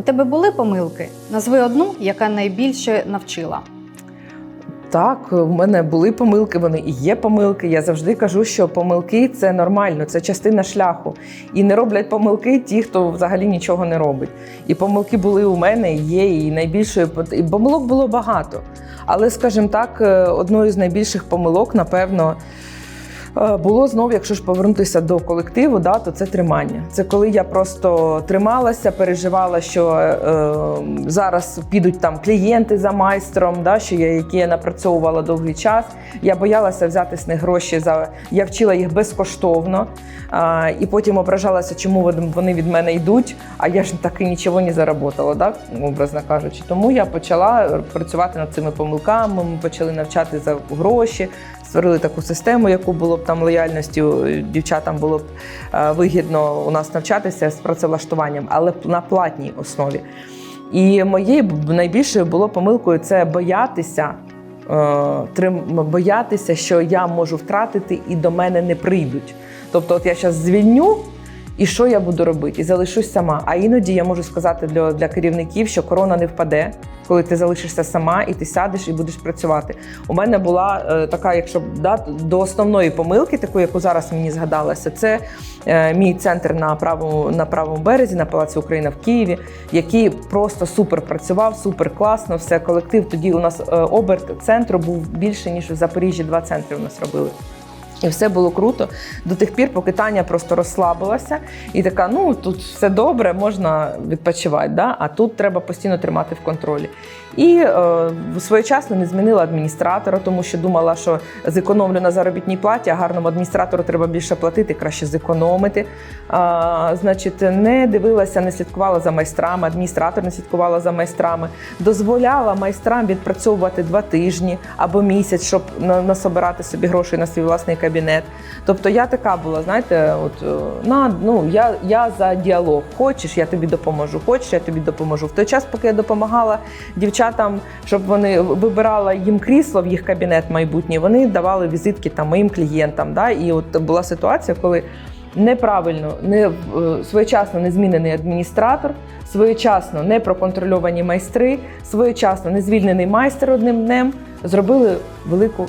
У тебе були помилки? Назви одну, яка найбільше навчила. Так, в мене були помилки, вони і є помилки. Я завжди кажу, що помилки це нормально, це частина шляху. І не роблять помилки ті, хто взагалі нічого не робить. І помилки були у мене, є, і найбільшою і помилок було багато. Але, скажімо так, е, одною з найбільших помилок, напевно. Е, Було знов, якщо ж повернутися до колективу, да, то це тримання. Це коли я просто трималася, переживала, що е, зараз підуть там клієнти за майстром, да, що я, які я напрацьовувала довгий час. Я боялася взяти з них гроші за я вчила їх безкоштовно, а, і потім ображалася, чому вони від мене йдуть. А я ж таки нічого не заработала, да, образно кажучи. Тому я почала працювати над цими помилками. Ми почали навчати за гроші, створили таку систему, яку було б там лояльністю. Дівчатам було б е, вигідно у нас навчатися з працевлаштуванням, але на платній основі. І моєю найбільшою було помилкою це боятися. е, Боятися, що я можу втратити і до мене не прийдуть. Тобто, от я зараз звільню, і що я буду робити? І залишусь сама. А іноді я можу сказати для, для керівників, що корона не впаде, коли ти залишишся сама і ти сядеш і будеш працювати. У мене була е, така, якщо да, до основної помилки, таку, яку зараз мені згадалася, це е, мій центр на правому, на правому березі, на Палаці Україна в Києві, який просто супер працював, супер класно. Все колектив. Тоді у нас е, оберт центру був більше ніж в Запоріжжі. Два центри у нас робили. І все було круто до тих пір, поки Таня просто розслабилася і така: ну тут все добре, можна відпочивати. Да? А тут треба постійно тримати в контролі. І е, своєчасно не змінила адміністратора, тому що думала, що зекономлю на заробітній платі, а гарному адміністратору треба більше платити, краще зекономити. А, значить, не дивилася, не слідкувала за майстрами, адміністратор не слідкувала за майстрами, дозволяла майстрам відпрацьовувати два тижні або місяць, щоб насобирати собі грошей на свій власний кабінет. Тобто я така була, знаєте, от е, на ну я, я за діалог. Хочеш, я тобі допоможу. Хочеш, я тобі допоможу. В той час, поки я допомагала дівчатам, щоб вони вибирала їм крісло в їх кабінет майбутній, вони давали візитки там моїм клієнтам. Да? І от була ситуація, коли. Неправильно, не е, своєчасно не змінений адміністратор, своєчасно не проконтрольовані майстри, своєчасно не звільнений майстер одним днем зробили велику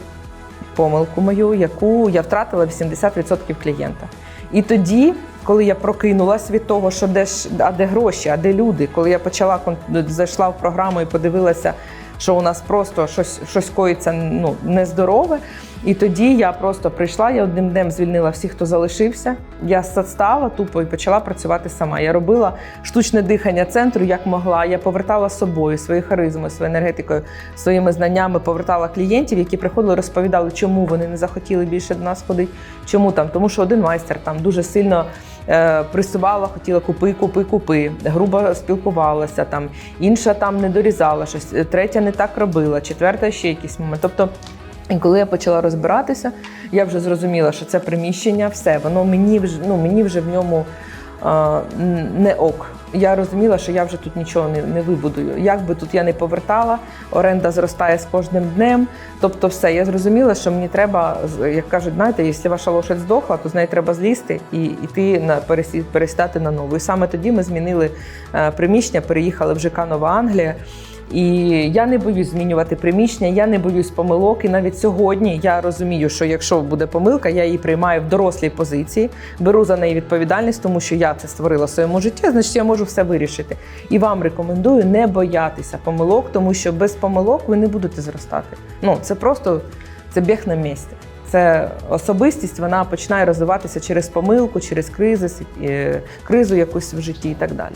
помилку мою, яку я втратила 80% клієнта. І тоді, коли я прокинулась від того, що де ж а де гроші, а де люди, коли я почала зайшла в програму і подивилася, що у нас просто щось, щось коїться ну, нездорове. І тоді я просто прийшла, я одним днем звільнила всіх, хто залишився. Я стала тупо і почала працювати сама. Я робила штучне дихання центру як могла. Я повертала з собою своєю харизмою, своєю енергетикою, своїми знаннями, повертала клієнтів, які приходили, розповідали, чому вони не захотіли більше до нас ходити. Чому там? Тому що один майстер там дуже сильно присувала, хотіла купи, купи, купи, грубо спілкувалася там, інша там не дорізала щось, е, третя не так робила, четверта ще якийсь момент. Тобто. І коли я почала розбиратися, я вже зрозуміла, що це приміщення, все, воно мені вже ну мені вже в ньому не ок. Я розуміла, що я вже тут нічого не, не вибудую. Як би тут я не повертала, оренда зростає з кожним днем. Тобто, все, я зрозуміла, що мені треба, як кажуть, знаєте, якщо ваша лошадь здохла, то з неї треба злізти і йти на перестати на нову. І саме тоді ми змінили е, приміщення, переїхали в ЖК Нова Англія. І я не боюсь змінювати приміщення, я не боюсь помилок. І навіть сьогодні я розумію, що якщо буде помилка, я її приймаю в дорослій позиції, беру за неї відповідальність, тому що я це створила в своєму житті, значить я можу все вирішити. І вам рекомендую не боятися помилок, тому що без помилок ви не будете зростати. Ну це просто це біг на місці. Це особистість, вона починає розвиватися через помилку, через кризис, е, кризу якусь в житті і так далі.